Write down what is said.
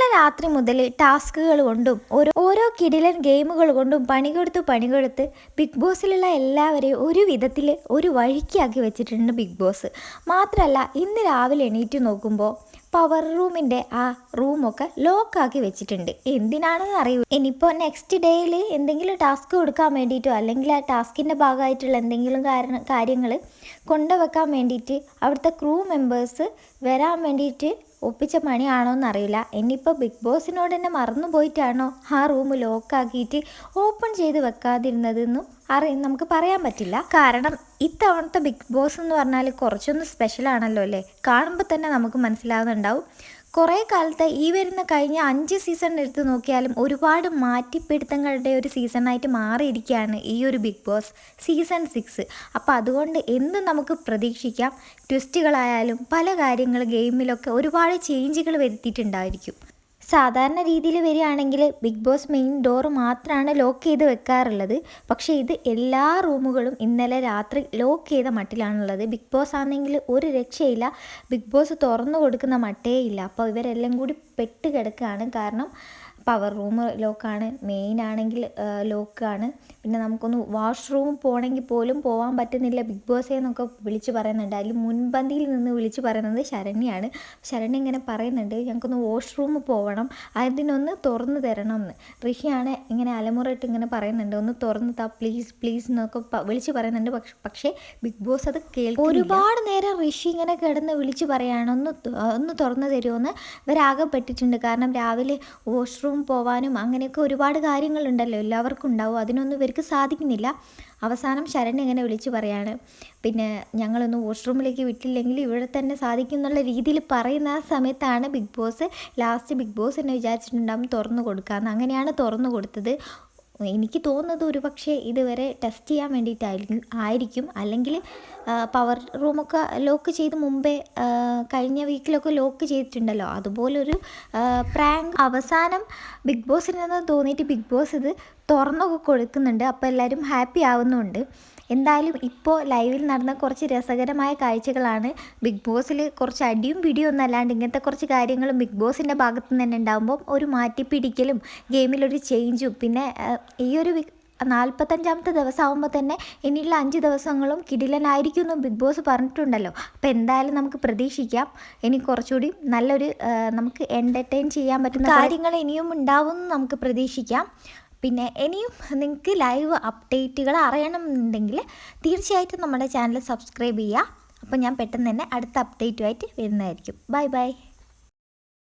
ഇന്നലെ രാത്രി മുതൽ ടാസ്കുകൾ കൊണ്ടും ഓരോ ഓരോ കിടിലൻ ഗെയിമുകൾ കൊണ്ടും പണി കൊടുത്ത് പണി കൊടുത്ത് ബിഗ് ബോസിലുള്ള എല്ലാവരെയും ഒരു വിധത്തിൽ ഒരു വഴിക്കാക്കി വെച്ചിട്ടുണ്ട് ബിഗ് ബോസ്. മാത്രമല്ല ഇന്ന് രാവിലെ എണീറ്റ് നോക്കുമ്പോൾ പവർ റൂമിന്റെ ആ റൂമൊക്കെ ലോക്കാക്കി വെച്ചിട്ടുണ്ട്. എന്തിനാണെന്ന് അറിയൂ. ഇനിയിപ്പോൾ നെക്സ്റ്റ് ഡേയിൽ എന്തെങ്കിലും ടാസ്ക് കൊടുക്കാൻ വേണ്ടിയിട്ടോ അല്ലെങ്കിൽ ആ ടാസ്കിന്റെ ഭാഗമായിട്ടുള്ള എന്തെങ്കിലും കാരണം കാര്യങ്ങൾ കൊണ്ടുവെക്കാൻ വേണ്ടിയിട്ട് അവിടുത്തെ ക്രൂ മെമ്പേഴ്സ് വരാൻ വേണ്ടിയിട്ട് ഒപ്പിച്ച പണിയാണോ എന്നറിയില്ല. ഇനിയിപ്പോൾ ബിഗ് ബോസിനോട് തന്നെ മറന്നു പോയിട്ടാണോ ആ റൂം ലോക്കാക്കിയിട്ട് ഓപ്പൺ ചെയ്ത് വെക്കാതിരുന്നതെന്നും അറി നമുക്ക് പറയാൻ പറ്റില്ല. കാരണം ഇത്തവണത്തെ ബിഗ് ബോസ് എന്ന് പറഞ്ഞാൽ കുറച്ചൊന്ന് സ്പെഷ്യൽ ആണല്ലോ അല്ലേ? കാണുമ്പോൾ തന്നെ നമുക്ക് മനസ്സിലാവുന്നുണ്ടാവും. കുറേ കാലത്തെ ഈ വരുന്ന കഴിഞ്ഞ അഞ്ച് സീസൺ എടുത്ത് നോക്കിയാലും ഒരുപാട് മാറ്റിപ്പിടുത്തങ്ങളുടെ ഒരു സീസണായിട്ട് മാറിയിരിക്കുകയാണ് ഈ ഒരു ബിഗ് ബോസ് സീസൺ സിക്സ് അപ്പോൾ അതുകൊണ്ട് എന്തും നമുക്ക് പ്രതീക്ഷിക്കാം? ട്വിസ്റ്റുകളായാലും പല കാര്യങ്ങൾ ഗെയിമിലൊക്കെ ഒരുപാട് ചേഞ്ചുകൾ വരുത്തിയിട്ടുണ്ടായിരിക്കും. സാധാരണ രീതിയിൽ വരികയാണെങ്കിൽ ബിഗ് ബോസ് മെയിൻ ഡോർ മാത്രമാണ് ലോക്ക് ചെയ്ത് വെക്കാറുള്ളത്. പക്ഷേ ഇത് എല്ലാ റൂമുകളും ഇന്നലെ രാത്രി ലോക്ക് ചെയ്ത മട്ടിലാണുള്ളത്. ബിഗ് ബോസ് ആണെങ്കിൽ ഒരു രക്ഷയില്ല. ബിഗ് ബോസ് തുറന്നു കൊടുക്കുന്ന മട്ടേ ഇല്ല അപ്പോൾ ഇവരെല്ലാം കൂടി പെട്ട് കിടക്കുകയാണ്. കാരണം പവർ റൂം ലോക്കാണ് മെയിൻ ആണെങ്കിൽ ലോക്കാണ് പിന്നെ നമുക്കൊന്ന് വാഷ്റൂം പോകണമെങ്കിൽ പോലും പോകാൻ പറ്റുന്നില്ല. ബിഗ് ബോസേ എന്നൊക്കെ വിളിച്ച് പറയുന്നുണ്ട്. അതിൽ മുൻപന്തിയിൽ നിന്ന് വിളിച്ച് പറയുന്നത് ശരണ്യാണ്. ശരണ്യ ഇങ്ങനെ പറയുന്നുണ്ട് ഞങ്ങൾക്കൊന്ന് വാഷ്റൂം പോകണം അതിനൊന്ന് തുറന്ന് തരണം എന്ന് ഋഷിയാണ് ഇങ്ങനെ അലമുറയിട്ട് ഇങ്ങനെ പറയുന്നുണ്ട്. ഒന്ന് തുറന്ന് താ പ്ലീസ് പ്ലീസ് എന്നൊക്കെ വിളിച്ച് പറയുന്നുണ്ട്. പക്ഷെ പക്ഷേ ബിഗ് ബോസ് അത് കേൾക്കും ഒരുപാട് നേരം ഋഷി ഇങ്ങനെ കിടന്ന് വിളിച്ച് പറയുകയാണ് ഒന്ന് ഒന്ന് തുറന്നു ഇവരാകെ പെട്ടിട്ടുണ്ട്. കാരണം രാവിലെ വാഷ്റൂം പോവാനും അങ്ങനെയൊക്കെ ഒരുപാട് കാര്യങ്ങളുണ്ടല്ലോ എല്ലാവർക്കും ഉണ്ടാവും. അതിനൊന്നും ഇവർക്ക് സാധിക്കുന്നില്ല. അവസാനം ശരൺ ഇങ്ങനെ വിളിച്ച് പറയാണ് പിന്നെ ഞങ്ങളൊന്ന് വാഷ്റൂമിലേക്ക് വിട്ടില്ലെങ്കിൽ ഇവിടെ തന്നെ സാധിക്കും എന്നുള്ള രീതിയിൽ പറയുന്ന ആ സമയത്താണ് Bigg Boss last Bigg Boss എന്നെ വിചാരിച്ചിട്ടുണ്ടാകും തുറന്നു കൊടുക്കാമെന്ന് അങ്ങനെയാണ് തുറന്നു കൊടുത്തത്. എനിക്ക് തോന്നുന്നത് ഒരു പക്ഷേ ഇതുവരെ ടെസ്റ്റ് ചെയ്യാൻ വേണ്ടിയിട്ടായിരിക്കും ആയിരിക്കും. അല്ലെങ്കിൽ പവർ റൂമൊക്കെ ലോക്ക് ചെയ്ത് മുമ്പേ കഴിഞ്ഞ വീക്കിലൊക്കെ ലോക്ക് ചെയ്തിട്ടുണ്ടല്ലോ. അതുപോലൊരു പ്രാങ്ക് അവസാനം ബിഗ് ബോസിനെന്ന് തോന്നിയിട്ട് ബിഗ് ബോസ് ഇത് തുറന്നൊക്കെ കൊടുക്കുന്നുണ്ട്. അപ്പോൾ എല്ലാവരും ഹാപ്പി ആവുന്നുണ്ട്. എന്തായാലും ഇപ്പോൾ ലൈവിൽ നടന്ന കുറച്ച് രസകരമായ കാഴ്ചകളാണ് ബിഗ് ബോസിൽ കുറച്ച് അടിയും പിടിയും ഒന്നും അല്ലാണ്ട് ഇങ്ങനത്തെ കുറച്ച് കാര്യങ്ങളും ബിഗ് ബോസിന്റെ ഭാഗത്ത് നിന്ന് തന്നെ ഉണ്ടാകുമ്പോൾ ഒരു മാറ്റിപ്പിടിക്കലും ഗെയിമിലൊരു ചേഞ്ചും പിന്നെ ഈ ഒരു നാൽപ്പത്തഞ്ചാമത്തെ ദിവസം ആകുമ്പോൾ തന്നെ ഇനിയുള്ള അഞ്ച് ദിവസങ്ങളും കിടിലനായിരിക്കും എന്ന് ബിഗ് ബോസ് പറഞ്ഞിട്ടുണ്ടല്ലോ. അപ്പോൾ എന്തായാലും നമുക്ക് പ്രതീക്ഷിക്കാം. ഇനി കുറച്ചുകൂടി നല്ലൊരു നമുക്ക് എന്റർടൈൻ ചെയ്യാൻ പറ്റുന്ന കാര്യങ്ങൾ ഇനിയും ഉണ്ടാവും എന്ന് നമുക്ക് പ്രതീക്ഷിക്കാം. പിന്നെ ഇനിയും നിങ്ങൾക്ക് ലൈവ് അപ്ഡേറ്റുകൾ അറിയണമെന്നുണ്ടെങ്കിൽ തീർച്ചയായിട്ടും നമ്മുടെ ചാനൽ സബ്സ്ക്രൈബ് ചെയ്യുക. അപ്പോൾ ഞാൻ പെട്ടെന്ന് തന്നെ അടുത്ത അപ്ഡേറ്റുമായിട്ട് വരുന്നതായിരിക്കും. Bye bye